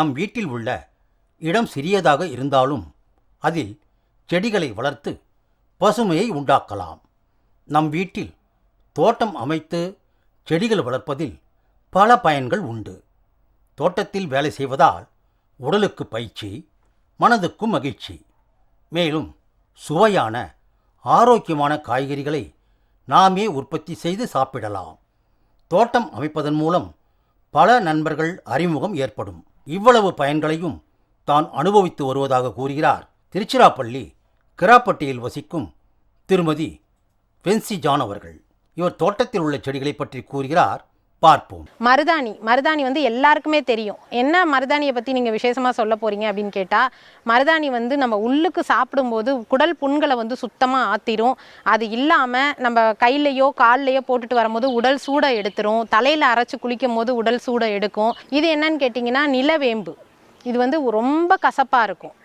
நம் வீட்டில் உள்ள இடம் சிறியதாக இருந்தாலும் அதில் செடிகளை வளர்த்து பசுமையை உண்டாக்கலாம். நம் வீட்டில் தோட்டம் அமைத்து செடிகள் வளர்ப்பதில் பல பயன்கள் உண்டு. தோட்டத்தில் வேலை செய்வதால் உடலுக்கு பயிற்சி மனதுக்கும் மகிழ்ச்சி. மேலும் சுவையான ஆரோக்கியமான காய்கறிகளை நாமே உற்பத்தி செய்து சாப்பிடலாம். தோட்டம் அமைப்பதன் மூலம் பல நண்பர்கள் அறிமுகம் ஏற்படும். இவ்வளவு பயன்களையும் தான் அனுபவித்து வருவதாக கூறுகிறார். திருச்சிராப்பள்ளி கிராப்பட்டியில் வசிக்கும் திருமதி வென்சி ஜான் அவர்கள். இவர் தோட்டத்தில் உள்ள செடிகளை பற்றி கூறுகிறார். பார்ப்போம். மருதாணி. மருதாணி வந்து எல்லாருக்குமே தெரியும். என்ன மருதாணியை பற்றி நீங்கள் விசேஷமாக சொல்ல போகிறீங்க அப்படின்னு கேட்டால் மருதாணி வந்து நம்ம உள்ளுக்கு சாப்பிடும்போது குடல் புண்களை வந்து சுத்தமாக ஆற்றிரும் அது இல்லாமல் நம்ம கையிலையோ கால்லையோ போட்டுட்டு வரும்போது உடல் சூடை எடுத்துரும். தலையில் அரைச்சி குளிக்கும் போது உடல் சூடை எடுக்கும். இது என்னன்னு கேட்டிங்கன்னா நிலவேம்பு. இது வந்து ரொம்ப கசப்பாக இருக்கும்.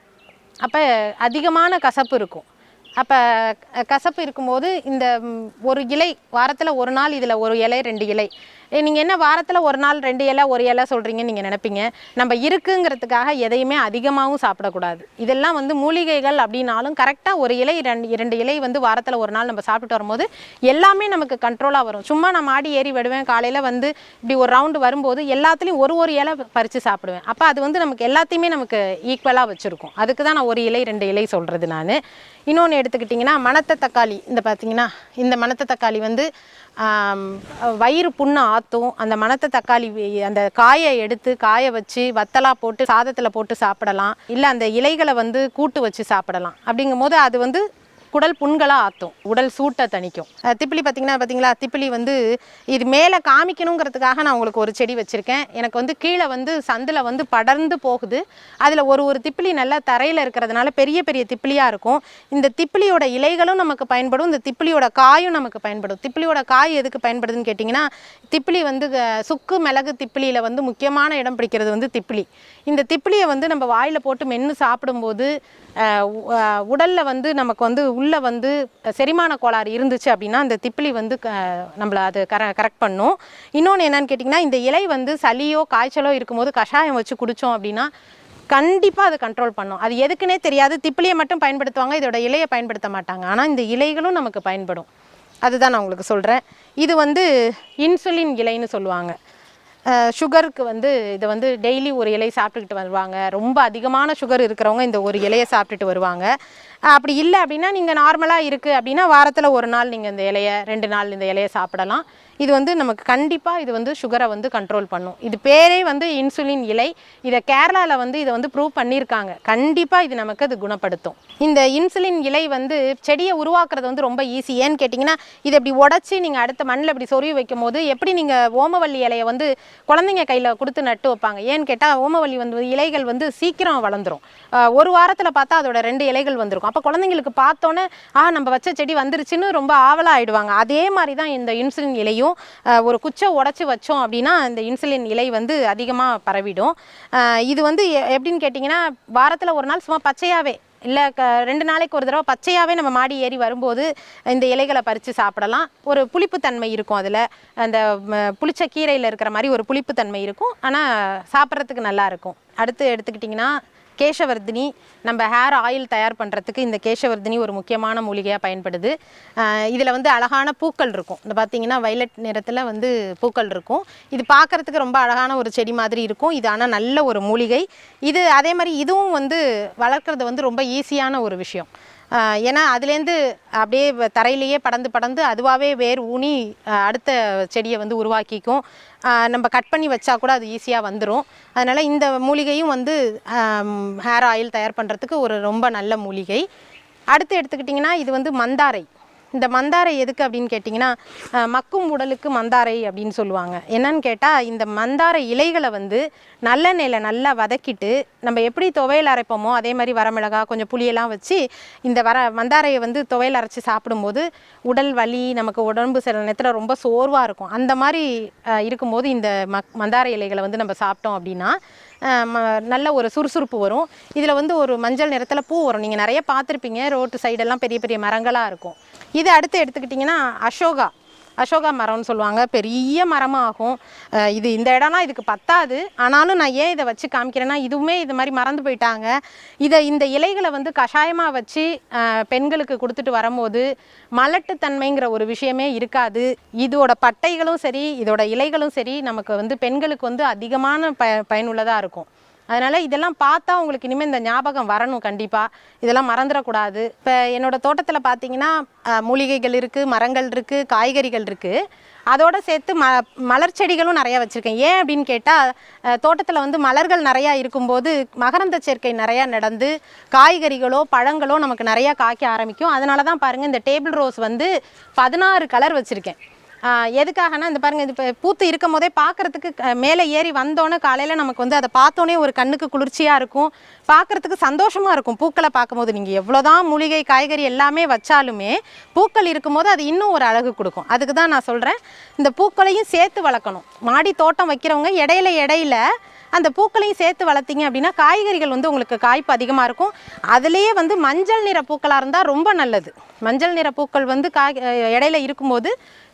அப்போ அதிகமான கசப்பு இருக்கும். அப்போ கசப்பு இருக்கும்போது இந்த ஒரு இலை வாரத்தில் ஒரு நாள் இதில் ஒரு இலை ரெண்டு இலை. நீங்கள் என்ன வாரத்தில் ஒரு நாள் ரெண்டு இலை ஒரு இலை சொல்கிறீங்கன்னு நீங்கள் நினைப்பீங்க? நம்ம இருக்குங்கிறதுக்காக எதையுமே அதிகமாகவும் சாப்பிடக்கூடாது. இதெல்லாம் வந்து மூலிகைகள் அப்படின்னாலும் கரெக்டாக ஒரு இலை ரெண்டு இரண்டு இலை வந்து வாரத்தில் ஒரு நாள் நம்ம சாப்பிட்டு வரும்போது எல்லாமே நமக்கு கண்ட்ரோலாக வரும். சும்மா நான் மாடி ஏறி விடுவேன் காலையில் வந்து இப்படி ஒரு ரவுண்டு வரும்போது எல்லாத்துலேயும் ஒரு ஒரு இலை பறித்து சாப்பிடுவேன். அப்போ அது வந்து நமக்கு எல்லாத்தையுமே நமக்கு ஈக்குவலாக வச்சுருக்கும். அதுக்கு தான் நான் ஒரு இலை ரெண்டு இலை சொல்கிறது நான். இன்னொன்று எடுத்துக்கிட்டிங்கன்னா மணத்த தக்காளி. இந்த பார்த்தீங்கன்னா இந்த மணத்த தக்காளி வந்து வயிறு புண்ணு ஆற்றும் அந்த மணத்த தக்காளி அந்த காயை எடுத்து காய வச்சு வத்தலாக போட்டு சாதத்தில் போட்டு சாப்பிடலாம். இல்லை அந்த இலைகளை வந்து கூட்டு வச்சு சாப்பிடலாம். அப்படிங்கும்போது அது வந்து குடல் புண்களாக ஆற்றும் உடல் சூட்டை தணிக்கும். திப்பிலி பார்த்தீங்கன்னா பார்த்தீங்களா திப்பிலி வந்து இது மேலே காமிக்கணுங்கிறதுக்காக நான் உங்களுக்கு ஒரு செடி வச்சுருக்கேன். எனக்கு வந்து கீழே வந்து சந்தில் வந்து படர்ந்து போகுது. அதில் ஒரு ஒரு திப்பிலி நல்லா தரையில் இருக்கிறதுனால பெரிய பெரிய திப்பிலியாக இருக்கும். இந்த திப்பிலியோட இலைகளும் நமக்கு பயன்படும். இந்த திப்பிலியோட காயும் நமக்கு பயன்படும். திப்பிலியோட காய் எதுக்கு பயன்படுதுன்னு கேட்டிங்கன்னா திப்பிலி வந்து சுக்கு மிளகு திப்பிலியில் வந்து முக்கியமான இடம் பிடிக்கிறது வந்து திப்பிலி. இந்த திப்பிலியை வந்து நம்ம வாயில் போட்டு மென்று சாப்பிடும்போது உடலில் வந்து நமக்கு வந்து உள்ளே வந்து செரிமான கோளாறு இருந்துச்சு அப்படின்னா அந்த திப்பிலி வந்து க- நம்மள அது கர கரெக்ட் பண்ணும். இன்னொன்று என்னன்னு கேட்டிங்கன்னா இந்த இலை வந்து சளியோ காய்ச்சலோ இருக்கும்போது கஷாயம் வச்சு குடித்தோம் அப்படின்னா கண்டிப்பாக அது கண்ட்ரோல் பண்ணும். அது எதுக்குன்னே தெரியாது. திப்பிலியை மட்டும் பயன்படுத்துவாங்க இதோட இலையை பயன்படுத்த மாட்டாங்க. ஆனால் இந்த இலைகளும் நமக்கு பயன்படும். அதுதான் நான் உங்களுக்கு சொல்கிறேன் இது வந்து இன்சுலின் இலைன்னு சொல்லுவாங்க. சுகருக்கு வந்து இதை வந்து டெய்லி ஒரு இலை சாப்பிட்டுக்கிட்டு வருவாங்க. ரொம்ப அதிகமான சுகர் இருக்கிறவங்க இந்த ஒரு இலையை சாப்பிட்டுட்டு வருவாங்க. அப்படி இல்லை அப்படின்னா நீங்கள் நார்மலாக இருக்குது அப்படின்னா வாரத்தில் ஒரு நாள் நீங்கள் இந்த இலையை ரெண்டு நாள் இந்த இலையை சாப்பிடலாம். இது வந்து நமக்கு கண்டிப்பாக இது வந்து சுகரை வந்து கண்ட்ரோல் பண்ணும். இது பேரே வந்து இன்சுலின் இலை. இதை கேரளாவில் வந்து இதை வந்து ப்ரூவ் பண்ணியிருக்காங்க கண்டிப்பாக இது நமக்கு அது குணப்படுத்தும். இந்த இன்சுலின் இலை வந்து செடியை உருவாக்குறது வந்து ரொம்ப ஈஸி ஏன்னு கேட்டிங்கன்னா இதை இப்படி உடச்சி நீங்கள் அடுத்த மண்ணில் இப்படி சொருவி வைக்கும் போது எப்படி நீங்கள் ஓமவல்லி இலையை வந்து குழந்தைங்க கையில் கொடுத்து நட்டு வைப்பாங்க? ஏன்னு கேட்டால் ஓமவல்லி வந்து இலைகள் வந்து சீக்கிரம் வளர்ந்துரும். ஒரு வாரத்தில் பார்த்தா அதோட ரெண்டு இலைகள் வந்திருக்கும். அப்போ குழந்தைங்களுக்கு பார்த்தோன்னே ஆ நம்ம வச்ச செடி வந்துருச்சுன்னு ரொம்ப ஆவலாக ஆகிடுவாங்க அதே மாதிரி தான் இந்த இன்சுலின் இலையும் ஒரு குச்சை உடச்சி வச்சோம் அப்படின்னா இந்த இன்சுலின் இலை வந்து அதிகமாக பரவிடும். இது வந்து எ- எப்படின்னு கேட்டிங்கன்னா வாரத்தில் ஒரு நாள் சும்மா பச்சையாகவே இல்லை க ரெண்டு நாளைக்கு ஒரு தடவை பச்சையாகவே நம்ம மாடி ஏறி வரும்போது இந்த இலைகளை பறித்து சாப்பிடலாம். ஒரு புளிப்புத்தன்மை இருக்கும் அதில். அந்த புளிச்ச கீரையில் இருக்கிற மாதிரி ஒரு புளிப்புத்தன்மை இருக்கும். ஆனால் சாப்பிட்றதுக்கு நல்லா இருக்கும். அடுத்து எடுத்துக்கிட்டிங்கன்னா கேசவர்தினி நம்ம ஹேர் ஆயில் தயார் பண்ணுறதுக்கு இந்த கேசவர்தினி ஒரு முக்கியமான மூலிகையாக பயன்படுது. இதில் வந்து அழகான பூக்கள் இருக்கும். இந்த பார்த்தீங்கன்னா வயலட் நிறத்தில் வந்து பூக்கள் இருக்கும். இது பார்க்கறதுக்கு ரொம்ப அழகான ஒரு செடி மாதிரி இருக்கும். இது ஆனால் நல்ல ஒரு மூலிகை. இது அதே மாதிரி இதுவும் வந்து வளர்க்குறது வந்து ரொம்ப ஈஸியான ஒரு விஷயம். ஏன்னா அதுலேருந்து அப்படியே தரையிலேயே படந்து படந்து அதுவாகவே வேர் ஊனி அடுத்த செடியை வந்து உருவாக்கிக்கும். நம்ம கட் பண்ணி வச்சா கூட அது ஈஸியாக வந்துடும் அதனால் இந்த மூலிகையும் வந்து ஹேர் ஆயில் தயார் பண்ணுறதுக்கு ஒரு ரொம்ப நல்ல மூலிகை. அடுத்து எடுத்துக்கிட்டிங்கன்னா இது வந்து மந்தாரை. இந்த மந்தாரை எதுக்கு அப்படின்னு கேட்டிங்கன்னா மக்கும் உடலுக்கு மந்தாரை அப்படின்னு சொல்லுவாங்க. என்னன்னு கேட்டால் இந்த மந்தாரை இலைகளை வந்து நல்லெண்ணெயில் நல்லா வதக்கிட்டு நம்ம எப்படி துவையல் அரைப்போமோ அதே மாதிரி வரமிளகா கொஞ்சம் புளியெல்லாம் வச்சு இந்த வர மந்தாரையை வந்து துவையல் அரைச்சி சாப்பிடும்போது உடல் வலி நமக்கு உடம்பு சில நேரத்தில் ரொம்ப சோர்வாக இருக்கும். அந்த மாதிரி இருக்கும்போது இந்த மக் மந்தாரை இலைகளை வந்து நம்ம சாப்பிட்டோம் அப்படின்னா நல்ல ஒரு சுறுசுறுப்பு வரும். இதில் வந்து ஒரு மஞ்சள் நிறத்தில் பூ வரும். நீங்கள் நிறைய பார்த்துருப்பீங்க. ரோட்டு சைடெல்லாம் பெரிய பெரிய மரங்களாக இருக்கும். இது அடுத்து எடுத்துக்கிட்டிங்கன்னா அசோகா. அசோகா மரம்னு சொல்லுவாங்க. பெரிய மரமாகும். ஆகும் இது இந்த இடம்னா இதுக்கு பத்தாது. ஆனாலும் நான் ஏன் இதை வச்சு காமிக்கிறேன்னா இதுவுமே இது மாதிரி மறந்து போயிட்டாங்க. இதை இந்த இலைகளை வந்து கஷாயமாக வச்சு பெண்களுக்கு கொடுத்துட்டு வரும்போது மலட்டுத்தன்மைங்கிற ஒரு விஷயமே இருக்காது. இதோட பட்டைகளும் சரி இதோட இலைகளும் சரி நமக்கு வந்து பெண்களுக்கு வந்து அதிகமான ப பயனுள்ளதாக இருக்கும். அதனால் இதெல்லாம் பார்த்தா உங்களுக்கு இனிமேல் இந்த ஞாபகம் வரணும் கண்டிப்பாக இதெல்லாம் மறந்துடக்கூடாது. இப்போ என்னோட தோட்டத்தில் பார்த்தீங்கன்னா மூலிகைகள் இருக்குது மரங்கள் இருக்குது காய்கறிகள் இருக்குது அதோட சேர்த்து ம மலர் செடிகளும் நிறையா வச்சுருக்கேன். ஏன் அப்படின்னு கேட்டால் தோட்டத்தில் வந்து மலர்கள் நிறையா இருக்கும்போது மகரந்த சேர்க்கை நிறையா நடந்து காய்கறிகளோ பழங்களோ நமக்கு நிறையா காய்க்க ஆரம்பிக்கும். அதனால தான் பாருங்கள் இந்த டேபிள் ரோஸ் வந்து பதினாறு கலர் வச்சுருக்கேன். எதுக்காகனா இந்த பாருங்க இது இப்போ பூத்து இருக்கும் போதே பார்க்கறதுக்கு மேலே ஏறி வந்தோன்னே காலையில் நமக்கு வந்து அதை பார்த்தோன்னே ஒரு கண்ணுக்கு குளிர்ச்சியாக இருக்கும். பார்க்கறதுக்கு சந்தோஷமாக இருக்கும். பூக்களை பார்க்கும்போது நீங்கள் எவ்வளோதான் மூலிகை காய்கறி எல்லாமே வச்சாலுமே பூக்கள் இருக்கும்போது அது இன்னும் ஒரு அழகு கொடுக்கும். அதுக்கு தான் நான் சொல்கிறேன் இந்த பூக்களையும் சேர்த்து வளர்க்கணும். மாடி தோட்டம் வைக்கிறவங்க இடையில இடையில அந்த பூக்களையும் சேர்த்து வளர்த்தீங்க அப்படின்னா காய்கறிகள் வந்து உங்களுக்கு காய்ப்பு அதிகமாக இருக்கும். அதுலேயே வந்து மஞ்சள் நிற பூக்களாக இருந்தால் ரொம்ப நல்லது. மஞ்சள் நிற பூக்கள் வந்து காய் இடையில இருக்கும்போது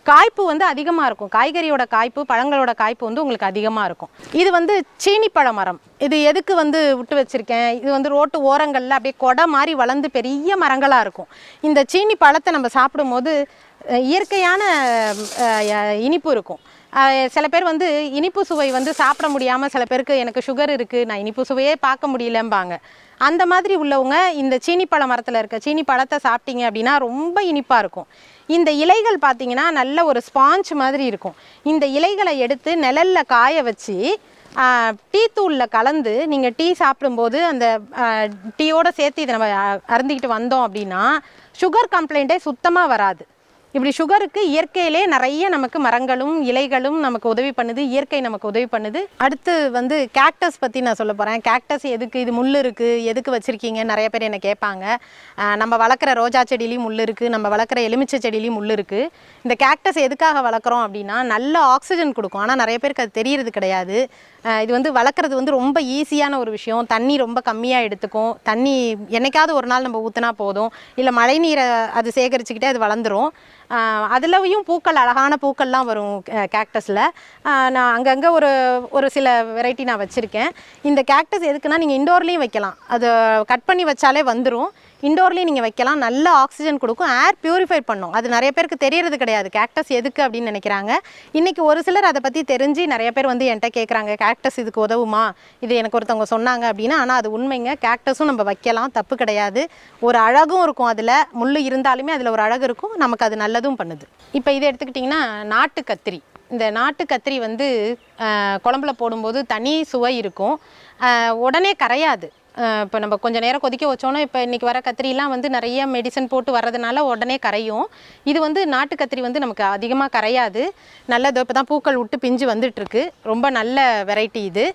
காய்ப்பு வந்து அதிகமாக இருக்கும். காய்கறியோட காய்ப்பு பழங்களோட காய்ப்பு வந்து உங்களுக்கு அதிகமாக இருக்கும். இது வந்து சீனிப்பழ மரம். இது எதுக்கு வந்து விட்டு வச்சுருக்கேன்? இது வந்து ரோட்டு ஓரங்களில் அப்படியே கொடை மாதிரி வளர்ந்து பெரிய மரங்களாக இருக்கும். இந்த சீனி பழத்தை நம்ம சாப்பிடும்போது இயற்கையான இனிப்பு இருக்கும். சில பேர் வந்து இனிப்பு சுவை வந்து சாப்பிட முடியாமல் சில பேருக்கு எனக்கு சுகர் இருக்குது நான் இனிப்பு சுவையே பார்க்க முடியலம்பாங்க. அந்த மாதிரி உள்ளவங்க இந்த சீனிப்பழ மரத்தில் இருக்க சீனி பழத்தை சாப்பிட்டீங்க அப்படின்னா ரொம்ப இனிப்பாக இருக்கும். இந்த இலைகள் பார்த்தீங்கன்னா நல்ல ஒரு ஸ்பாஞ்ச் மாதிரி இருக்கும். இந்த இலைகளை எடுத்து நிழலில் காய வச்சு டீ தூளில் கலந்து நீங்கள் டீ சாப்பிடும்போது அந்த டீயோடு சேர்த்து இதை நம்ம அ- அருந்திக்கிட்டு வந்தோம் அப்படின்னா சுகர் கம்ப்ளைண்ட்டே சுத்தமாக வராது. இப்படி சுகருக்கு இயற்கையிலே நிறைய நமக்கு மரங்களும் இலைகளும் நமக்கு உதவி பண்ணுது இயற்கை நமக்கு உதவி பண்ணுது. அடுத்து வந்து கேக்டஸ் பற்றி நான் சொல்ல போகிறேன் கேக்டஸ் எதுக்கு? இது முள் இருக்குது எதுக்கு வச்சுருக்கீங்க? நிறைய பேர் என்னை கேட்பாங்க. நம்ம வளர்க்குற ரோஜா செடியிலையும் முள் இருக்குது நம்ம வளர்க்குற எலுமிச்சை செடியிலையும் முள் இருக்குது இந்த கேக்டஸ் எதுக்காக வளர்க்குறோம் அப்படின்னா நல்ல ஆக்சிஜன் கொடுக்கும். ஆனால் நிறைய பேருக்கு அது தெரியறது கிடையாது. இது வந்து வளர்க்குறது வந்து ரொம்ப ஈஸியான ஒரு விஷயம். தண்ணி ரொம்ப கம்மியாக எடுத்துக்கும். தண்ணி என்றைக்காவது ஒரு நாள் நம்ம ஊற்றினா போதும். இல்லை மழை நீரை அது சேகரிச்சுக்கிட்டே அது வளர்ந்துரும். அதுலயும் பூக்கள் அழகான பூக்கள்லாம் வரும் கேக்டஸில் நான் அங்கங்கே ஒரு ஒரு சில வெரைட்டி நான் வச்சுருக்கேன். இந்த கேக்டஸ் எதுக்குன்னா நீங்கள் இண்டோர்லேயும் வைக்கலாம். அதை கட் பண்ணி வச்சாலே வந்துடும் இண்டோர்லேயும் நீங்கள் வைக்கலாம். நல்ல ஆக்சிஜன் கொடுக்கும். ஏர் பியூரிஃபை பண்ணும். அது நிறைய பேருக்கு தெரியறது கிடையாது. கேக்டஸ் எதுக்கு அப்படின்னு நினைக்கிறாங்க. இன்றைக்கி ஒரு சிலர் அதை பற்றி தெரிஞ்சு நிறைய பேர் வந்து என்கிட்ட கேட்குறாங்க கேக்டஸ் இதுக்கு உதவுமா? இது எனக்கு ஒருத்தவங்க சொன்னாங்க அப்படின்னா ஆனால் அது உண்மைங்க. கேக்டஸும் நம்ம வைக்கலாம். தப்பு கிடையாது. ஒரு அழகும் இருக்கும் அதில். முள் இருந்தாலுமே அதில் ஒரு அழகு இருக்கும். நமக்கு அது நல்லதும் பண்ணுது. இப்போ இதை எடுத்துக்கிட்டிங்கன்னா நாட்டு கத்திரி. இந்த நாட்டு கத்திரி வந்து குழம்புல போடும்போது தனி சுவை இருக்கும். உடனே கரையாது. இப்போ நம்ம கொஞ்ச நேரம் கொதிக்க வச்சோன்னா இப்போ இன்றைக்கி வர கத்திரிலாம் வந்து நிறைய மெடிசன் போட்டு வர்றதுனால உடனே கரையும். இது வந்து நாட்டு கத்திரி வந்து நமக்கு அதிகமாக கரையாது. நல்லது இப்போ தான் பூக்கள் விட்டு பிஞ்சு வந்துட்டுருக்கு. ரொம்ப நல்ல வெரைட்டி இது.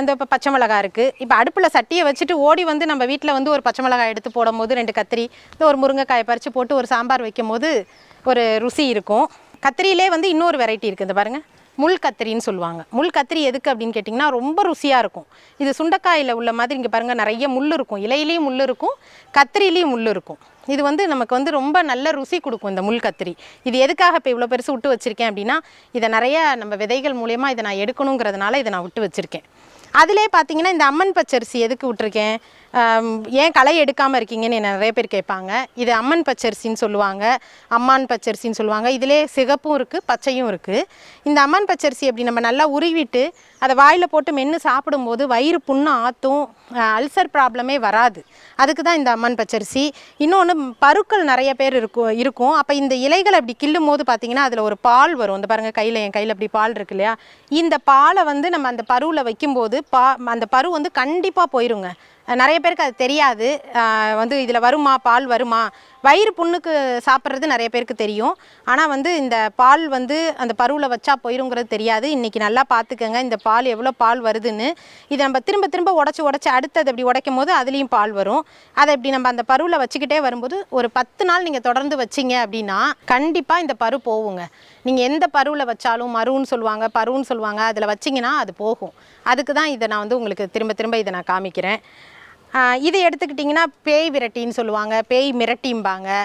இந்த இப்போ பச்சை மிளகா இருக்குது இப்போ அடுப்பில் சட்டியை வச்சுட்டு ஓடி வந்து நம்ம வீட்டில் வந்து ஒரு பச்சை மிளகாய் எடுத்து போடும்போது ரெண்டு கத்திரி இந்த ஒரு முருங்கைக்காயை பறித்து போட்டு ஒரு சாம்பார் வைக்கும் போது ஒரு ருசி இருக்கும். கத்திரியிலே வந்து இன்னொரு வெரைட்டி இருக்குது இந்த பாருங்கள் முள் கத்திரின்னு சொல்லுவாங்க. முள் கத்திரி எதுக்கு அப்படின்னு கேட்டிங்கன்னா ரொம்ப ருசியாக இருக்கும். இது சுண்டக்காயில் உள்ள மாதிரி இங்கே பாருங்கள் நிறைய முள் இருக்கும். இலையிலையும் முள் இருக்கும் கத்திரிலையும் முள் இருக்கும். இது வந்து நமக்கு வந்து ரொம்ப நல்ல ருசி கொடுக்கும் இந்த முள் கத்திரி இது எதுக்காக இப்போ இவ்வளோ பெருசு விட்டு வச்சுருக்கேன் அப்படின்னா இதை நிறைய நம்ம விதைகள் மூலயமா இதை நான் எடுக்கணுங்கிறதுனால இதை நான் விட்டு வச்சுருக்கேன். அதிலே பார்த்தீங்கன்னா இந்த அம்மன் பச்சரிசி எதுக்கு விட்டுருக்கேன் ஏன் களை எடுக்காமல் இருக்கீங்கன்னு என்னை நிறைய பேர் கேட்பாங்க. இது அம்மன் பச்சரிசின்னு சொல்லுவாங்க. அம்மான் பச்சரிசின்னு சொல்லுவாங்க. இதிலே சிகப்பும் இருக்குது பச்சையும் இருக்குது இந்த அம்மன் பச்சரிசி அப்படி நம்ம நல்லா உருவிட்டு அதை வாயில் போட்டு மென்று சாப்பிடும்போது வயிறு புண்ணு ஆற்றும் அல்சர் ப்ராப்ளமே வராது. அதுக்கு தான் இந்த அம்மன் பச்சரிசி. இன்னொன்று பருக்கள் நிறைய பேர் இருக்கும் இருக்கும். அப்போ இந்த இலைகள் அப்படி கிள்ளும் போது பார்த்தீங்கன்னா அதில் ஒரு பால் வரும். இந்த பாருங்கள் கையில் என் கையில் அப்படி பால் இருக்கு இல்லையா? இந்த பாலை வந்து நம்ம அந்த பருவில் வைக்கும்போது பா அந்த பரு வந்து கண்டிப்பாக போயிருங்க. நிறைய பேருக்கு அது தெரியாது. வந்து இதில் வருமா பால் வருமா? வயிறு புண்ணுக்கு சாப்பிட்றது நிறைய பேருக்கு தெரியும். ஆனால் வந்து இந்த பால் வந்து அந்த பருவில் வச்சா போயிருங்கிறது தெரியாது. இன்றைக்கி நல்லா பார்த்துக்கோங்க இந்த பால் எவ்வளோ பால் வருதுன்னு. இதை நம்ம திரும்ப திரும்ப உடச்சி உடச்சி அடுத்தது அப்படி உடைக்கும் போது அதுலேயும் பால் வரும். அதை இப்படி நம்ம அந்த பருவில் வச்சுக்கிட்டே வரும்போது ஒரு பத்து நாள் நீங்கள் தொடர்ந்து வச்சிங்க அப்படின்னா கண்டிப்பாக இந்த பரு போகுங்க. நீங்கள் எந்த பருவில் வச்சாலும் மருன்னு சொல்லுவாங்க பருன்னு சொல்லுவாங்க. அதில் வச்சிங்கன்னா அது போகும். அதுக்கு தான் இதை நான் வந்து உங்களுக்கு திரும்ப திரும்ப இதை நான் காமிக்கிறேன். இதை எடுத்துக்கிட்டிங்கன்னா பேய் விரட்டின்னு சொல்லுவாங்க. பேய் மிரட்டிம்பாங்க.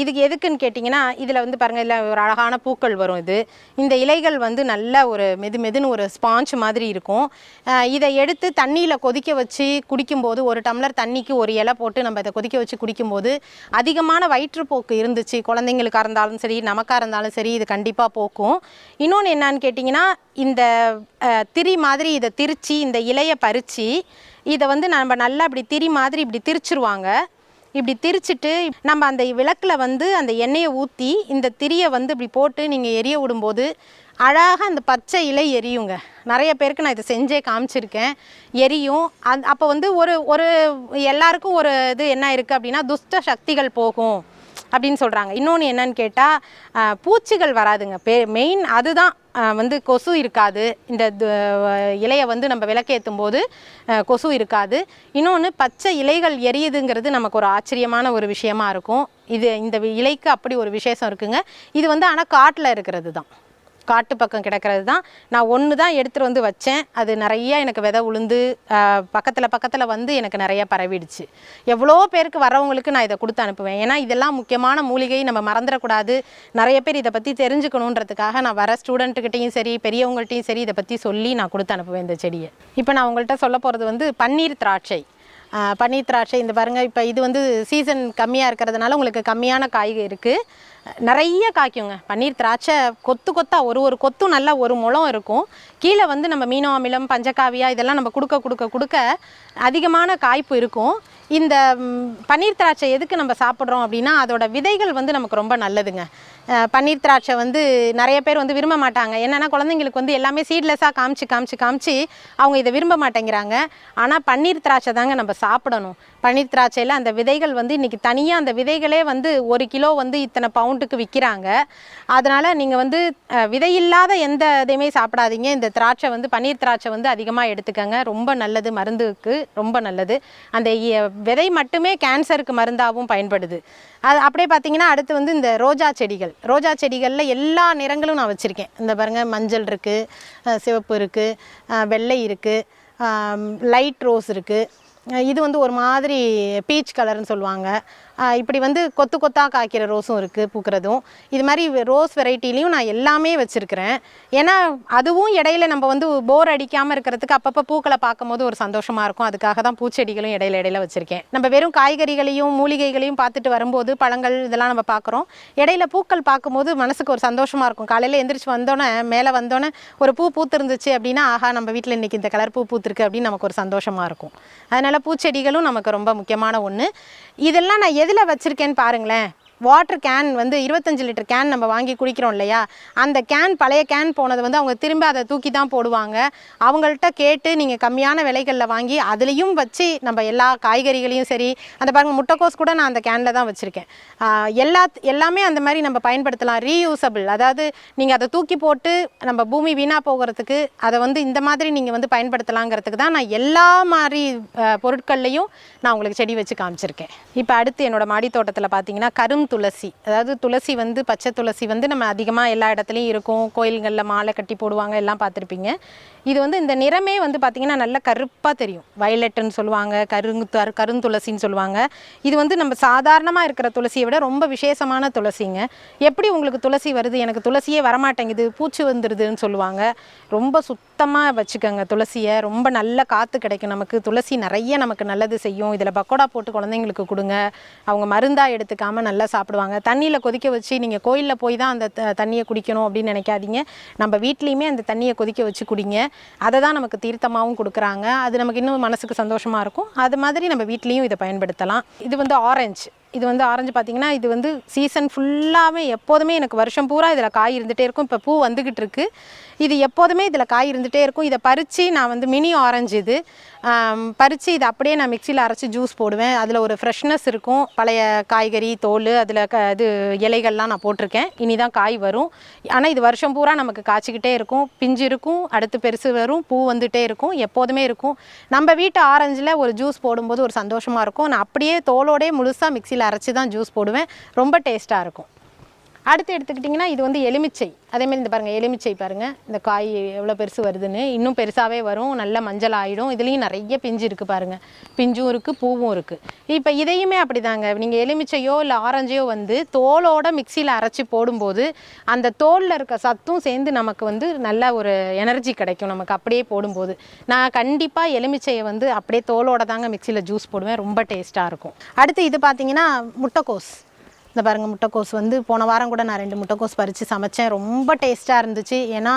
இதுக்கு எதுக்குன்னு கேட்டிங்கன்னா இதில் வந்து பாருங்கள் இதில் ஒரு அழகான பூக்கள் வரும் இது. இந்த இலைகள் வந்து நல்ல ஒரு மெது மெதுன்னு ஒரு ஸ்பாஞ்ச் மாதிரி இருக்கும். இதை எடுத்து தண்ணியில் கொதிக்க வச்சு குடிக்கும்போது ஒரு டம்ளர் தண்ணிக்கு ஒரு இலை போட்டு நம்ம இதை கொதிக்க வச்சு குடிக்கும்போது அதிகமான வயிற்றுப்போக்கு இருந்துச்சு. குழந்தைங்களுக்காக இருந்தாலும் சரி நமக்காக இருந்தாலும் சரி இது கண்டிப்பாக போக்கும். இன்னொன்று என்னான்னு கேட்டிங்கன்னா இந்த திரி மாதிரி இதை திரித்து இந்த இலையை பறித்து இதை வந்து நம்ம நல்லா இப்படி திரி மாதிரி இப்படி திரிச்சிருவாங்க. இப்படி திரிச்சிட்டு நம்ம அந்த விளக்கில் வந்து அந்த எண்ணெயை ஊற்றி இந்த திரியை வந்து இப்படி போட்டு நீங்கள் எரிய விடும்போது அழகாக அந்த பச்சை இலை எரியுங்க. நிறைய பேருக்கு நான் இதை செஞ்சே காமிச்சிருக்கேன். எரியும். அந் அப்போ வந்து ஒரு ஒரு எல்லாருக்கும் ஒரு இது என்ன இருக்குது அப்படின்னா துஷ்ட சக்திகள் போகும் அப்படின்னு சொல்கிறாங்க இன்னொன்று என்னன்னு கேட்டால் பூச்சிகள் வராதுங்க. பே மெயின் அதுதான். வந்து கொசு இருக்காது. இந்த இலையை வந்து நம்ம விளக்கேற்றும் போது கொசு இருக்காது. இன்னொன்று பச்சை இலைகள் எரியுதுங்கிறது நமக்கு ஒரு ஆச்சரியமான ஒரு விஷயமா இருக்கும். இது இந்த வி- இலைக்கு அப்படி ஒரு விசேஷம் இருக்குங்க. இது வந்து ஆனால் காட்டில் இருக்கிறது தான். காட்டு பக்கம் கிடக்கிறது தான். நான் ஒன்று தான் எடுத்துகிட்டு வந்து வச்சேன். அது நிறையா எனக்கு விதை உளுந்து பக்கத்தில் பக்கத்தில் வந்து எனக்கு நிறைய பரவிடுச்சு. எவ்வளோ பேருக்கு வரவங்களுக்கு நான் இதை கொடுத்து அனுப்புவேன். ஏன்னா இதெல்லாம் முக்கியமான மூலிகை நம்ம மறந்துடக்கூடாது. நிறைய பேர் இதை பற்றி தெரிஞ்சுக்கணுன்றதுக்காக நான் வர ஸ்டூடெண்ட்டுக்கிட்டையும் சரி பெரியவங்கள்ட்டையும் சரி இதை பற்றி சொல்லி நான் கொடுத்து அனுப்புவேன் இந்த செடியை. இப்போ நான் உங்கள்கிட்ட சொல்ல போகிறது வந்து பன்னீர் திராட்சை. பன்னீர் திராட்சை இந்த பாருங்கள் இப்போ இது வந்து சீசன் கம்மியாக இருக்கிறதுனால உங்களுக்கு கம்மியான காய்கறி இருக்குது நிறைய காய்க்குங்க. பன்னீர் திராட்சை கொத்து கொத்தாக ஒரு ஒரு கொத்தும் நல்லா ஒரு முளம் இருக்கும். கீழே வந்து நம்ம மீனோ அமிலம் பஞ்சகாவியா இதெல்லாம் நம்ம கொடுக்க கொடுக்க கொடுக்க அதிகமான காய்ப்பு இருக்கும். இந்த பன்னீர் திராட்சை எதுக்கு நம்ம சாப்பிட்றோம் அப்படின்னா அதோட விதைகள் வந்து நமக்கு ரொம்ப நல்லதுங்க. பன்னீர் திராட்சை வந்து நிறைய பேர் வந்து விரும்ப மாட்டாங்க. என்னென்னா குழந்தைங்களுக்கு வந்து எல்லாமே சீட்லெஸ்ஸாக காமிச்சு காமிச்சு காமிச்சு அவங்க இதை விரும்ப மாட்டேங்கிறாங்க. ஆனால் பன்னீர் திராட்சை தாங்க நம்ம சாப்பிடணும். பன்னீர் திராட்சையில் அந்த விதைகள் வந்து இன்றைக்கி தனியாக அந்த விதைகளே வந்து ஒரு கிலோ வந்து இத்தனை பவுண்டுக்கு விற்கிறாங்க அதனால் நீங்கள் வந்து விதையில்லாத எந்த இதையுமே சாப்பிடாதீங்க. இந்த திராட்சை வந்து பன்னீர் திராட்சை வந்து அதிகமாக எடுத்துக்கங்க. ரொம்ப நல்லது மருந்துக்கு ரொம்ப நல்லது. அந்த விதை மட்டுமே கேன்சருக்கு மருந்தாகவும் பயன்படுது. அது அப்படியே பார்த்தீங்கன்னா அடுத்து வந்து இந்த ரோஜா செடிகள். ரோஜா செடிகளில் எல்லா நிறங்களும் நான் வச்சுருக்கேன். இந்த பாருங்கள் மஞ்சள் இருக்குது சிவப்பு இருக்குது வெள்ளை இருக்குது லைட் ரோஸ் இருக்குது இது வந்து ஒரு மாதிரி பீச் கலர்னு சொல்லுவாங்க. இப்படி வந்து கொத்து கொத்தாக காய்க்கிற ரோஸும் இருக்குது பூக்கிறதும். இது மாதிரி ரோஸ் வெரைட்டிலையும் நான் எல்லாமே வச்சுருக்கிறேன். ஏன்னா அதுவும் இடையில நம்ம வந்து போர் அடிக்காமல் இருக்கிறதுக்கு அப்பப்போ பூக்களை பார்க்கும்போது ஒரு சந்தோஷமாக இருக்கும். அதுக்காக தான் பூச்செடிகளும் இடையில இடையில வச்சுருக்கேன். நம்ம வெறும் காய்கறிகளையும் மூலிகைகளையும் பார்த்துட்டு வரும்போது பழங்கள் இதெல்லாம் நம்ம பார்க்குறோம். இடையில பூக்கள் பார்க்கும்போது மனசுக்கு ஒரு சந்தோஷமாக இருக்கும். காலையில் எந்திரிச்சு வந்தோன்னே மேலே வந்தோன்னே ஒரு பூ பூத்திருந்துச்சு அப்படின்னா ஆஹா நம்ம வீட்டில் இன்றைக்கி இந்த கலர் பூ பூத்திருக்கு அப்படின்னு நமக்கு ஒரு சந்தோஷமாக இருக்கும். அதனால் பூச்செடிகளும் நமக்கு ரொம்ப முக்கியமான ஒன்று இதெல்லாம் நான் எதில் வச்சுருக்கேன்னு பாருங்களேன். வாட்டர் கேன் வந்து இருபத்தஞ்சு லிட்டர் கேன் நம்ம வாங்கி குடிக்கிறோம் இல்லையா? அந்த கேன் பழைய கேன் போனது வந்து அவங்க திரும்ப அதை தூக்கி தான் போடுவாங்க. அவங்கள்ட்ட கேட்டு நீங்கள் கம்மியான விலைகளில் வாங்கி அதுலேயும் வச்சு நம்ம எல்லா காய்கறிகளையும் சரி அந்த பாருங்கள் முட்டைக்கோஸ் கூட நான் அந்த கேனில் தான் வச்சுருக்கேன். எல்லா எல்லாமே அந்த மாதிரி நம்ம பயன்படுத்தலாம். ரீயூசபிள் அதாவது நீங்கள் அதை தூக்கி போட்டு நம்ம பூமி வீணாக போகிறதுக்கு அதை வந்து இந்த மாதிரி நீங்கள் வந்து பயன்படுத்தலாங்கிறதுக்கு தான் நான் எல்லா மாதிரி பொருட்கள்லையும் நான் உங்களுக்கு செடி வச்சு காமிச்சிருக்கேன். இப்போ அடுத்து என்னோட மாடி தோட்டத்தில் பார்த்தீங்கன்னா கரும் துளசி. அதாவது துளசி வந்து பச்சை துளசி வந்து நம்ம அதிகமாக எல்லா இடத்துலையும் இருக்கும். கோயில்களில் மாலை கட்டி போடுவாங்க எல்லாம் பார்த்துருப்பீங்க. இது வந்து இந்த நிறமே வந்து பார்த்திங்கன்னா நல்ல கருப்பாக தெரியும். வயலட்டுன்னு சொல்லுவாங்க கருங்கு கருந்துளசின்னு சொல்லுவாங்க. இது வந்து நம்ம சாதாரணமாக இருக்கிற துளசியை விட ரொம்ப விசேஷமான துளசிங்க. எப்படி உங்களுக்கு துளசி வருது? எனக்கு துளசியே வரமாட்டேங்குது பூச்சி வந்துடுதுன்னு சொல்லுவாங்க. ரொம்ப சுத்தமாக வச்சுக்கோங்க துளசியை. ரொம்ப நல்ல காற்று கிடைக்கும் நமக்கு. துளசி நிறைய நமக்கு நல்லது செய்யும். இதில் பக்கோடா போட்டு குழந்தைங்களுக்கு கொடுங்க. அவங்க மருந்தாக எடுத்துக்காமல் நல்லா சாப்பிடுவாங்க. தண்ணியில் கொதிக்க வச்சு நீங்கள் கோயிலில் போய் தான் அந்த த- தண்ணியை குடிக்கணும் அப்படின்னு நினைக்காதீங்க. நம்ம வீட்லேயுமே அந்த தண்ணியை கொதிக்க வச்சு குடிங்க. அதை தான் நமக்கு தீர்த்தமாகவும் கொடுக்குறாங்க. அது நமக்கு இன்னும் மனசுக்கு சந்தோஷமாக இருக்கும். அது மாதிரி நம்ம வீட்லேயும் இதை பயன்படுத்தலாம். இது வந்து ஆரஞ்சு. இது வந்து ஆரஞ்சு பார்த்திங்கன்னா இது வந்து சீசன் ஃபுல்லாகவே எப்போதுமே எனக்கு வருஷம் பூரா இதில் காய் இருந்துகிட்டே இருக்கும். இப்போ பூ வந்துக்கிட்டு இருக்கு. இது எப்போதுமே இதில் காய் இருந்துகிட்டே இருக்கும். இதை பறித்து நான் வந்து மினி ஆரஞ்சு இது. பறித்து இதை அப்படியே நான் மிக்சியில் அரைச்சி ஜூஸ் போடுவேன். அதில் ஒரு ஃப்ரெஷ்னஸ் இருக்கும். பழைய காய்கறி தோல் அதில் க இது இலைகள்லாம் நான் போட்டிருக்கேன். இனி தான் காய் வரும். ஆனால் இது வருஷம் பூரா நமக்கு காய்ச்சிக்கிட்டே இருக்கும். பிஞ்சு இருக்கும் அடுத்து பெருசு வரும் பூ வந்துகிட்டே இருக்கும் எப்போதுமே இருக்கும். நம்ம வீட்டு ஆரஞ்சில் ஒரு ஜூஸ் போடும்போது ஒரு சந்தோஷமாக இருக்கும். நான் அப்படியே தோலோடே முழுசாக மிக்சியில் அரைச்சி தான் ஜூஸ் போடுவேன். ரொம்ப டேஸ்ட்டாக இருக்கும். அடுத்து எடுத்துக்கிட்டிங்கன்னா இது வந்து எலுமிச்சை. அதேமாதிரி இந்த பாருங்கள் எலுமிச்சை பாருங்கள் இந்த காய் எவ்வளோ பெருசு வருதுன்னு இன்னும் பெருசாகவே வரும். நல்ல மஞ்சள் ஆகிடும் இதுலேயும் நிறைய பிஞ்சு இருக்குது பாருங்கள் பிஞ்சும் இருக்குது பூவும் இருக்குது இப்போ இதையுமே அப்படிதாங்க. நீங்கள் எலுமிச்சையோ இல்லை ஆரஞ்சையோ வந்து தோலோட மிக்சியில் அரைச்சி போடும்போது அந்த தோலில் இருக்க சத்தும் சேர்ந்து நமக்கு வந்து நல்ல ஒரு எனர்ஜி கிடைக்கும். நமக்கு அப்படியே போடும்போது. நான் கண்டிப்பாக எலுமிச்சையை வந்து அப்படியே தோலோட தாங்க மிக்சியில் ஜூஸ் போடுவேன். ரொம்ப டேஸ்ட்டாக இருக்கும். அடுத்து இது பார்த்தீங்கன்னா முட்டைக்கோஸ். இந்த பாருங்க முட்டைக்கோஸ் வந்து போன வாரம் கூட நான் ரெண்டு முட்டைக்கோஸ் பறித்து சமைச்சேன். ரொம்ப டேஸ்ட்டாக இருந்துச்சு. ஏன்னா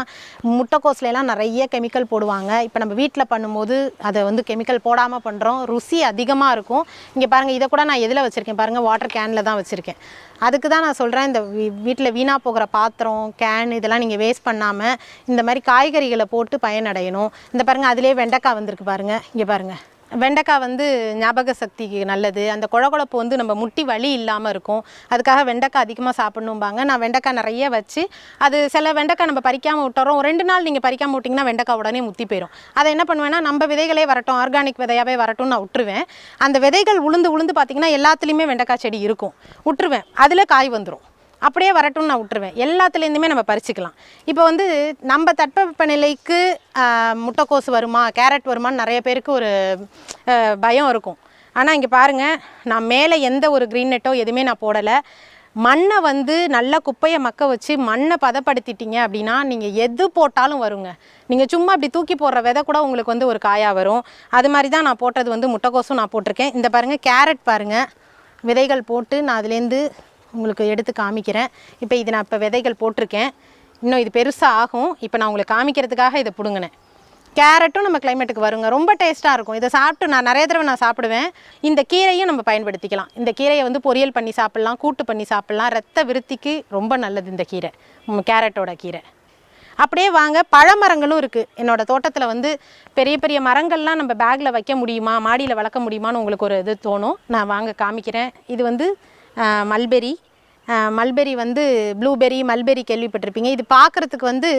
முட்டைக்கோஸ்லாம் நிறைய கெமிக்கல் போடுவாங்க. இப்போ நம்ம வீட்டில் பண்ணும்போது அதை வந்து கெமிக்கல் போடாமல் பண்ணுறோம் ருசி அதிகமாக இருக்கும். இங்கே பாருங்கள் இதை கூட நான் எதில் வச்சுருக்கேன்? பாருங்கள் வாட்டர் கேனில் தான் வச்சுருக்கேன். அதுக்கு தான் நான் சொல்கிறேன் இந்த வீட்டில் வீணாக போகிற பாத்திரம் கேன் இதெல்லாம் நீங்கள் வேஸ்ட் பண்ணாமல் இந்த மாதிரி காய்கறிகளை போட்டு பயனடையணும். இந்த பாருங்கள் அதிலே வெண்டைக்காய் வந்திருக்கு பாருங்கள் இங்கே பாருங்கள் வெண்டைக்காய் வந்து ஞாபக சக்திக்கு நல்லது. அந்த குழகுழப்பு வந்து நம்ம முட்டி வலி இல்லாமல் இருக்கும். அதுக்காக வெண்டைக்காய் அதிகமாக சாப்பிட்ணும்பாங்க. நான் வெண்டைக்காய் நிறைய வச்சு அது சில வெண்டைக்காய் நம்ம பறிக்காமல் விட்டுறோம். ரெண்டு நாள் நீங்கள் பறிக்காமல் விட்டிங்கன்னா வெண்டைக்காய் உடனே முத்தி போயிடும் அதை என்ன பண்ணுவேன்னா நம்ம விதைகளே வரட்டும் ஆர்கானிக் விதையாகவே வரட்டும்னு நான் விட்டுருவேன். அந்த விதைகள் உளுந்து உளுந்து பார்த்தீங்கன்னா எல்லாத்துலேயுமே வெண்டைக்காய் செடி இருக்கும். விட்டுருவேன். அதில் காய் வந்துடும் அப்படியே வரட்டும்னு நான் விட்டுருவேன். எல்லாத்துலேருந்துமே நம்ம பறிச்சுக்கலாம். இப்போ வந்து நம்ம தட்பவெப்பநிலைக்கு முட்டைக்கோசு வருமா கேரட் வருமான்னு நிறைய பேருக்கு ஒரு பயம் இருக்கும். ஆனால் இங்கே பாருங்கள் நான் மேலே எந்த ஒரு க்ரீன் நெட்டோ எதுவுமே நான் போடலை. மண்ணை வந்து நல்லா குப்பையை மக்க வச்சு மண்ணை பதப்படுத்திட்டீங்க அப்படின்னா நீங்கள் எது போட்டாலும் வருங்க. நீங்கள் சும்மா அப்படி தூக்கி போடுற விதை கூட உங்களுக்கு வந்து ஒரு காயாக வரும். அது மாதிரி தான் நான் போட்டது வந்து முட்டைக்கோசும் நான் போட்டிருக்கேன். இந்த பாருங்கள் கேரட் பாருங்கள் விதைகள் போட்டு நான் அதுலேருந்து உங்களுக்கு எடுத்து காமிக்கிறேன். இப்போ இது நான் இப்போ விதைகள் போட்டிருக்கேன். இன்னும் இது பெருசாக ஆகும். இப்போ நான் உங்களுக்கு காமிக்கிறதுக்காக இதை பிடுங்கினேன். கேரட்டும் நம்ம கிளைமேட்டுக்கு வருங்க. ரொம்ப டேஸ்ட்டாக இருக்கும். இதை சாப்பிட்டு நான் நிறைய தடவை நான் சாப்பிடுவேன். இந்த கீரையும் நம்ம பயன்படுத்திக்கலாம். இந்த கீரையை வந்து பொரியல் பண்ணி சாப்பிட்லாம் கூட்டு பண்ணி சாப்பிட்லாம். ரத்த விருத்திக்கு ரொம்ப நல்லது இந்த கீரை. கேரட்டோட கீரை. அப்படியே வாங்க. பழமரங்களும் இருக்குது என்னோட தோட்டத்தில் வந்து பெரிய பெரிய மரங்கள்லாம் நம்ம பேக்கில் வைக்க முடியுமா மாடியில் வளர்க்க முடியுமான்னு உங்களுக்கு ஒரு இது தோணும். நான் வாங்க காமிக்கிறேன். இது வந்து மல்பெரி மல்பெரி வந்து ப்ளூபெரி மல்பெரி கேள்விப்பட்டிருப்பீங்க. இது பார்க்குறதுக்கு வந்து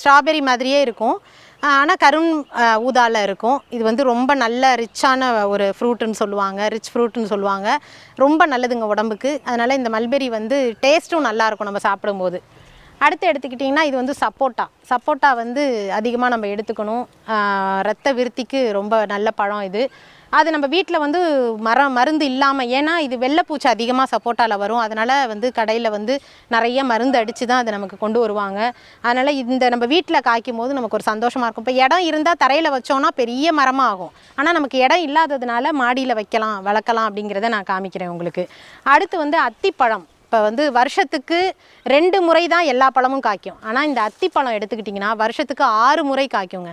ஸ்ட்ராபெரி மாதிரியே இருக்கும். ஆனால் கரும் ஊதாவில் ஊதால இருக்கும். இது வந்து ரொம்ப நல்ல ரிச்சான ஒரு ஃப்ரூட்டுன்னு சொல்லுவாங்க. ரிச் ஃப்ரூட்டுன்னு சொல்லுவாங்க. ரொம்ப நல்லதுங்க உடம்புக்கு. அதனால் இந்த மல்பெரி வந்து டேஸ்ட்டும் நல்லாயிருக்கும் நம்ம சாப்பிடும்போது. அடுத்து எடுத்துக்கிட்டிங்கன்னா இது வந்து சப்போட்டா. சப்போட்டா வந்து அதிகமாக நம்ம எடுத்துக்கணும். ரத்த விருத்திக்கு ரொம்ப நல்ல பழம் இது. அது நம்ம வீட்டில் வந்து மரம் மருந்து இல்லாமல் ஏன்னா இது வெள்ளைப்பூச்சி அதிகமாக சப்போட்டாவில் வரும். அதனால் வந்து கடையில் வந்து நிறைய மருந்து அடித்து தான் அதை நமக்கு கொண்டு வருவாங்க. அதனால் இந்த நம்ம வீட்டில் காய்க்கும் போது நமக்கு ஒரு சந்தோஷமாக இருக்கும். இப்போ இடம் இருந்தால் தரையில் வச்சோன்னா பெரிய மரமாக ஆகும். ஆனால் நமக்கு இடம் இல்லாததுனால மாடியில் வைக்கலாம் வளர்க்கலாம் அப்படிங்கிறத நான் காமிக்கிறேன் உங்களுக்கு. அடுத்து வந்து அத்திப்பழம். இப்போ வந்து வருஷத்துக்கு ரெண்டு முறை தான் எல்லா பழமும் காய்க்கும். ஆனால் இந்த அத்திப்பழம் எடுத்துக்கிட்டிங்கன்னா வருஷத்துக்கு ஆறு முறை காய்க்குங்க.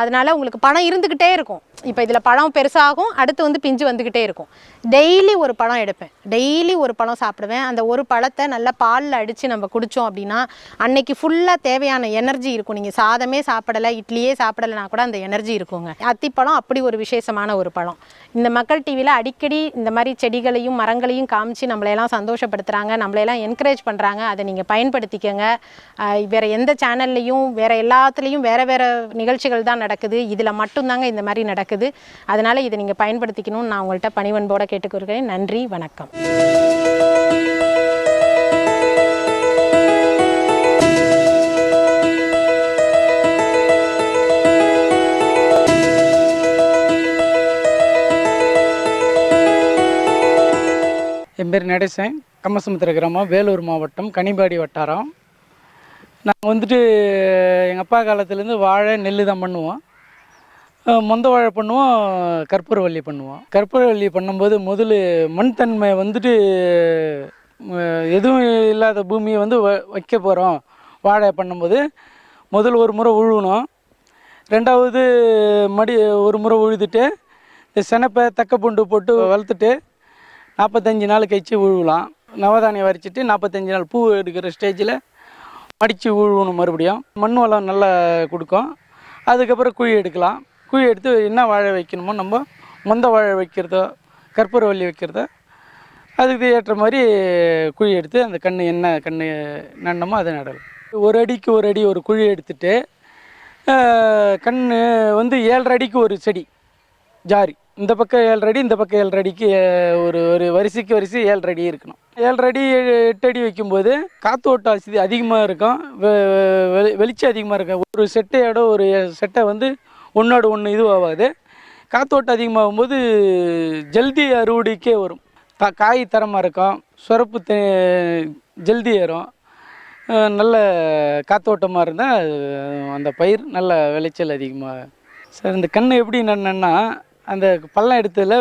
அதனால் உங்களுக்கு பழம் இருந்துக்கிட்டே இருக்கும். இப்போ இதில் பழம் பெருசாகும் அடுத்து வந்து பிஞ்சு வந்துக்கிட்டே இருக்கும். டெய்லி ஒரு பழம் எடுப்பேன். டெய்லி ஒரு பழம் சாப்பிடுவேன். அந்த ஒரு பழத்தை நல்லா பாலில் அடித்து நம்ம குடித்தோம் அப்படின்னா அன்னைக்கு ஃபுல்லாக தேவையான எனர்ஜி இருக்கும். நீங்கள் சாதமே சாப்பிடலை இட்லியே சாப்பிடலைனா கூட அந்த எனர்ஜி இருக்குங்க. அத்திப்பழம் அப்படி ஒரு விசேஷமான ஒரு பழம். இந்த மக்கள் டிவியில் அடிக்கடி இந்த மாதிரி செடிகளையும் மரங்களையும் காமிச்சு நம்மளையெல்லாம் சந்தோஷப்படுத்துகிறாங்க நம்மளையெல்லாம் என்கரேஜ் பண்ணுறாங்க அதை நீங்கள் பயன்படுத்திக்கங்க. வேறு எந்த சேனல்லையும் வேறு எல்லாத்துலேயும் வேறு வேறு நிகழ்ச்சிகள் தான் நடக்குது. இதில் மட்டும்தாங்க இந்த மாதிரி நடக்குது. அதனால் இதை நீங்கள் பயன்படுத்திக்கணும்னு நான் உங்கள்கிட்ட பணிவன்போடு கேட்டுக்கொள்கிறேன். நன்றி வணக்கம். என் பேர் நடேசன். கம்மசமுத்திர கிராமம் வேலூர் மாவட்டம் கனிபாடி வட்டாரம். நாங்கள் வந்துட்டு எங்கள் அப்பா காலத்துலேருந்து வாழை நெல் தான் பண்ணுவோம். மொந்த வாழை பண்ணுவோம் கற்பூரவள்ளி பண்ணுவோம். கற்பூரவள்ளி பண்ணும்போது முதல் மண் தன்மை வந்துட்டு எதுவும் இல்லாத பூமியை வந்து வ- வைக்க போகிறோம் வாழை பண்ணும்போது முதல் ஒரு முறை உழுவணும். ரெண்டாவது மடி ஒரு முறை உழுதுட்டு இந்த செனப்பை தக்க பூண்டு போட்டு வளர்த்துட்டு நாற்பத்தஞ்சு நாள் கழிச்சு உழுவலாம். நவதானியம் வரைச்சிட்டு நாற்பத்தஞ்சு நாள் பூ எடுக்கிற ஸ்டேஜில் மடித்து உழுவணும் மறுபடியும். மண் வளம் நல்லா கொடுக்கும். அதுக்கப்புறம் குழி எடுக்கலாம். குழி எடுத்து என்ன வாழை வைக்கணுமோ நம்ம மொந்த வாழை வைக்கிறதோ கற்பூரவல்லி வைக்கிறதோ அதுக்கு ஏற்ற மாதிரி குழி எடுத்து அந்த கன்று என்ன கன்று நடணுமோ அதை நடலாம். ஒரு அடிக்கு ஒரு அடி ஒரு குழி எடுத்துட்டு கண் வந்து ஏழரை அடிக்கு ஒரு செடி ஜாரி. இந்த பக்கம் ஏழு அடி இந்த பக்கம் ஏழு அடிக்கு ஒரு ஒரு வரிசைக்கு வரிசை ஏழு அடி இருக்கணும். ஏழு அடி எட்டு அடி வைக்கும்போது காற்று ஓட்ட வசதி அதிகமாக இருக்கும். வெ- வெளிச்சம் அதிகமாக இருக்கும். ஒரு செட்டையோட ஒரு செட்டை வந்து ஒன்றோட ஒன்று இதுவாகாது காற்றோட்டம் அதிகமாகும்போது ஜல்தி அறுவடைக்கே வரும். த காய் தரமாக இருக்கும். சுரப்பு தே ஜல்தி ஏறும். நல்ல காத்தோட்டமாக இருந்தால் அந்த பயிர் நல்ல விளைச்சல் அதிகமாக சார் இந்த கன்று எப்படி நன்னா அந்த பள்ளம் எடுத்ததில்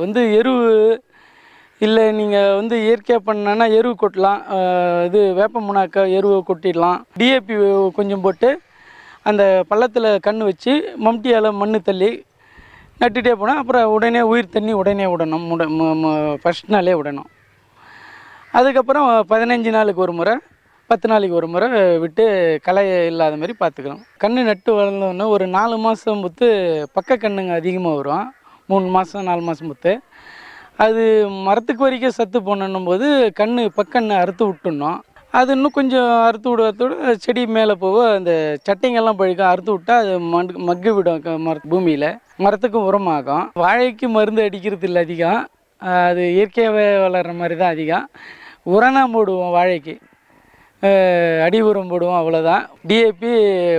வந்து எரு இல்லை நீங்கள் வந்து இயற்கையாக பண்ணனா எருவு கொட்டலாம். இது வேப்ப முனாக்கா எருவை கொட்டிடலாம். டிஏபி கொஞ்சம் போட்டு அந்த பள்ளத்தில் கன்று வச்சு மம்டியால் மண் தள்ளி நட்டுகிட்டே போனால் அப்புறம் உடனே உயிர் தண்ணி உடனே விடணும். முட ஃபஸ்ட் நாளே விடணும். அதுக்கப்புறம் பதினஞ்சு நாளுக்கு ஒரு முறை பத்து நாளைக்கு ஒரு முறை விட்டு களை இல்லாத மாதிரி பார்த்துக்கலாம். கன்று நட்டு வளர்ந்தோடனே ஒரு நாலு மாதம் முத்து பக்க கண்ணுங்க அதிகமாக வரும். மூணு மாதம் நாலு மாதம் முத்து. அது மரத்துக்கு வரைக்கும் சத்து போனணும் போது கன்று பக்கண்ணு அறுத்து விட்டுணும் அது இன்னும் கொஞ்சம் அறுத்து விட செடி மேலே போக அந்த சட்டைங்கெல்லாம் பழுக்கும் அறுத்து விட்டால் அது மண் மக்கு விடும் க- மர பூமியில். மரத்துக்கும் உரமாகும். வாழைக்கு மருந்து அடிக்கிறது இல்லை அதிகம். அது இயற்கையாகவே வளர்கிற மாதிரி தான் அதிகம். உரம்னா போடுவோம் வாழைக்கு. அடி உரம் போடுவோம் அவ்வளோதான் டிஏபி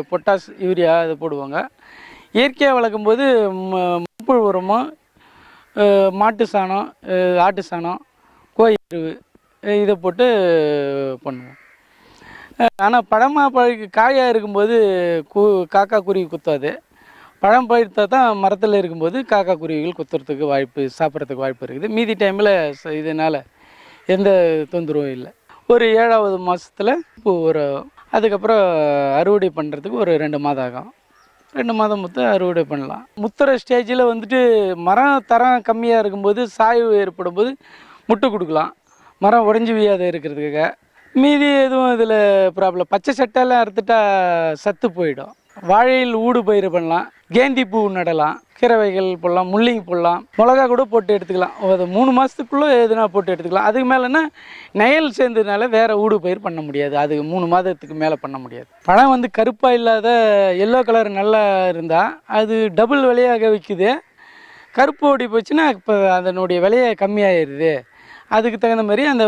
பொட்டாஸ் யூரியா இது போடுவாங்க. இயற்கையாக வளர்க்கும் போது ம- உரமும் மாட்டு சாணம் ஆட்டு சாணம் கோழி எருவு இதை போட்டு பண்ணுவோம். ஆனால் பழமாக பழக்கு காயாக இருக்கும்போது கு காக்கா குருவி குத்தாது. பழம் பழுத்தா தான் மரத்தில் இருக்கும்போது காக்கா குருவிகள் குத்துறதுக்கு வாய்ப்பு சாப்பிட்றதுக்கு வாய்ப்பு இருக்குது. மீதி டைமில் இதனால் எந்த தொந்தரவும் இல்லை. ஒரு ஏழாவது மாதத்தில் பூ ஒரு அதுக்கப்புறம் அறுவடை பண்ணுறதுக்கு ஒரு ரெண்டு மாதம் ஆகும். ரெண்டு மாதம் முத்து அறுவடை பண்ணலாம். முத்துற ஸ்டேஜில் வந்துட்டு மரம் தரம் கம்மியாக இருக்கும்போது சாய்வு ஏற்படும் போது முட்டு கொடுக்கலாம். மரம் உடஞ்சி வியாத இருக்கிறதுக்காக. மீதி எதுவும் இதில் ப்ராப்ளம் பச்சை சட்டையெல்லாம் அறுத்துட்டா சத்து போயிடும். வாழையில் ஊடு பயிர் பண்ணலாம் கேந்தி பூ நடலாம் கீரைவைகள் போடலாம் முள்ளிங்க போடலாம் மிளகா கூட போட்டு எடுத்துக்கலாம். அது மூணு மாதத்துக்குள்ளே எதுனா போட்டு எடுத்துக்கலாம். அதுக்கு மேலேன்னா நெயல் சேர்ந்ததுனால வேறு ஊடு பயிர் பண்ண முடியாது. அது மூணு மாதத்துக்கு மேலே பண்ண முடியாது. பழம் வந்து கருப்பாக இல்லாத எல்லோ கலர் நல்லா இருந்தால் அது டபுள் விலையாக விற்குது கருப்பு ஓடி போச்சுன்னா இப்போ அதனுடைய விலையை கம்மியாயிருது. அதுக்கு தகுந்த மாதிரி அந்த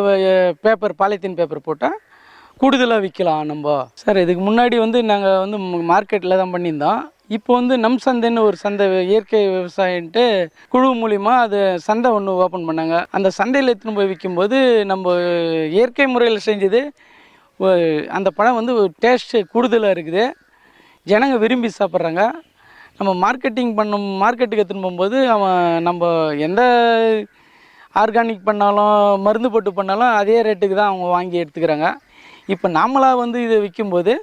பேப்பர் பாலித்தீன் பேப்பர் போட்டால் கூடுதலாக விற்கலாம் நம்ம. சார் இதுக்கு முன்னாடி வந்து நாங்கள் வந்து மார்க்கெட்டில் தான் பண்ணியிருந்தோம். இப்போ வந்து நம் சந்தைன்னு ஒரு சந்தை இயற்கை விவசாயன்ட்டு குழு மூலிமா அது சந்தை ஒன்று ஓப்பன் பண்ணாங்க. அந்த சந்தையில் எடுத்துன்னு போய் விற்கும்போது நம்ம இயற்கை முறையில் செஞ்சது அந்த பழம் வந்து டேஸ்ட்டு கூடுதலாக இருக்குது. ஜனங்க விரும்பி சாப்பிட்றாங்க. நம்ம மார்க்கெட்டிங் பண்ணும் மார்க்கெட்டுக்கு எடுத்துன்னு போகும்போது அவன் நம்ம எந்த ஆர்கானிக் பண்ணாலும் மருந்து போட்டு பண்ணாலும் அதே ரேட்டுக்கு தான் அவங்க வாங்கி எடுத்துக்கிறாங்க. இப்போ நம்மளாக வந்து இதை விற்கும்போது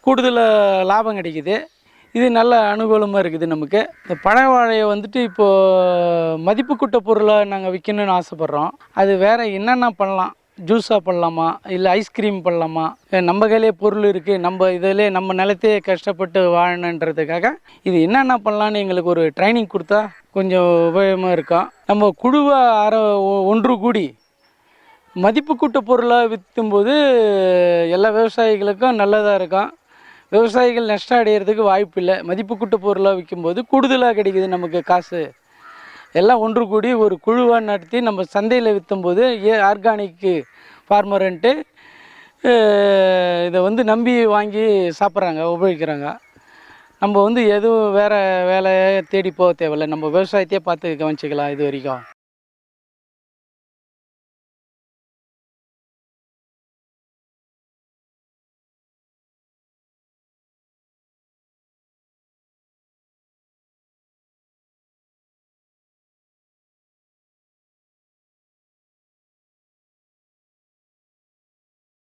கூடுதலாக லாபம் கிடைக்குது. இது நல்ல அனுகூலமாக இருக்குது நமக்கு. இந்த பழவாழையை வந்துட்டு இப்போது மதிப்பு கூட்ட பொருளாக நாங்கள் விற்கணும்னு ஆசைப்பட்றோம். அது வேறு என்னென்ன பண்ணலாம்? ஜூஸாக பண்ணலாமா? இல்லை ஐஸ்கிரீம் பண்ணலாமா? நம்ம கையிலே பொருள் இருக்குது நம்ம இதிலே நம்ம நிலத்தையே கஷ்டப்பட்டு வாழணுன்றதுக்காக இது என்னென்ன பண்ணலான்னு எங்களுக்கு ஒரு ட்ரைனிங் கொடுத்தா கொஞ்சம் உபயோகமாக இருக்கும். நம்ம குழுவாக அற ஒ- ஒன்று கூடி மதிப்பு கூட்ட பொருளாக விற்றும்போது எல்லா விவசாயிகளுக்கும் நல்லதாக இருக்கும். விவசாயிகள் நஷ்டம் அடையிறதுக்கு வாய்ப்பு இல்லை. மதிப்பு கூட்ட பொருளாக விற்கும்போது கூடுதலாக கிடைக்குது நமக்கு காசு. எல்லாம் ஒன்று கூடி ஒரு குழுவாக நடத்தி நம்ம சந்தையில் விற்றும்போது ஏ ஆர்கானிக்கு ஃபார்மருன்ட்டு இதை வந்து நம்பி வாங்கி சாப்பிட்றாங்க உபயோகிக்கிறாங்க. நம்ம வந்து எதுவும் வேறு வேலையை தேடி போக தேவையில்ல. நம்ம விவசாயத்தையே பார்த்து கவனிச்சிக்கலாம் இது வரைக்கும்.